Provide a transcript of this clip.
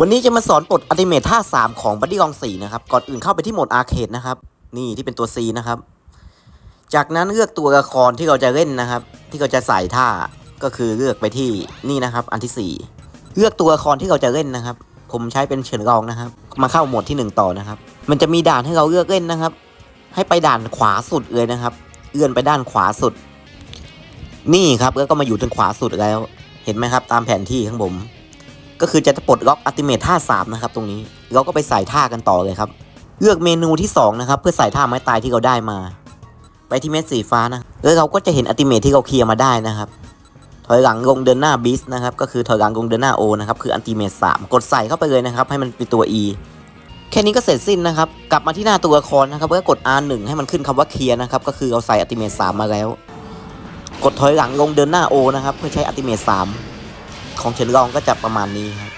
วันนี้จะมาสอนปลดอัติเมทท่า 3 ของบัดดี้กอง4นะครับ ก่อนอื่นเข้าไปที่โหมดอาร์เคดนะครับ นี่ที่เป็นตัว C นะครับ จากนั้นเลือกตัวละครที่เราจะเล่นนะครับ ที่เราจะใส่ท่าก็คือเลือกไปที่นี่นะครับ อันที่ 4 เลือกตัวละครที่เราจะเล่นนะครับ ผมใช้เป็นเฉินรองนะครับ มาเข้าโหมดที่ 1 ต่อนะครับ มันจะมีด่านให้เราเลือกเล่นนะครับ ให้ไปด่านขวาสุดเลยนะครับ เอื้อนไปด้านขวาสุด นี่ครับแล้วก็มาอยู่ทางขวาสุดแล้ว เห็นไหมครับ ตามแผนที่ข้างผม ก็คือจะปลดล็อกอัติเมทท่า3นะครับตรงนี้เราก็ไปใส่ท่ากันต่อเลยครับ เลือกเมนูที่2นะครับเพื่อใส่ท่าไม้ตายที่เราได้มา ไปที่เม็ดสีฟ้านะแล้วเราก็จะเห็นอัติเมทที่เราเคลียร์มาได้นะครับถอยหลังลงเดินหน้าบิสนะครับก็คือถอยหลังลงเดินหน้าโอนะครับคืออันติเมท3กดใส่เข้าไปเลยนะครับให้มันเป็นตัว E แค่นี้ก็เสร็จสิ้นนะครับ กลับมาที่หน้าตัวละครนะครับแล้วก็กด R1 ให้มันขึ้นคำว่าเคลียร์นะครับก็คือเราใส่อัติเมท3มาแล้ว กดถอยหลังลงเดินหน้าโอนะครับเพื่อใช้อัติเมท3 ของเฉินรองก็จะประมาณนี้ครับ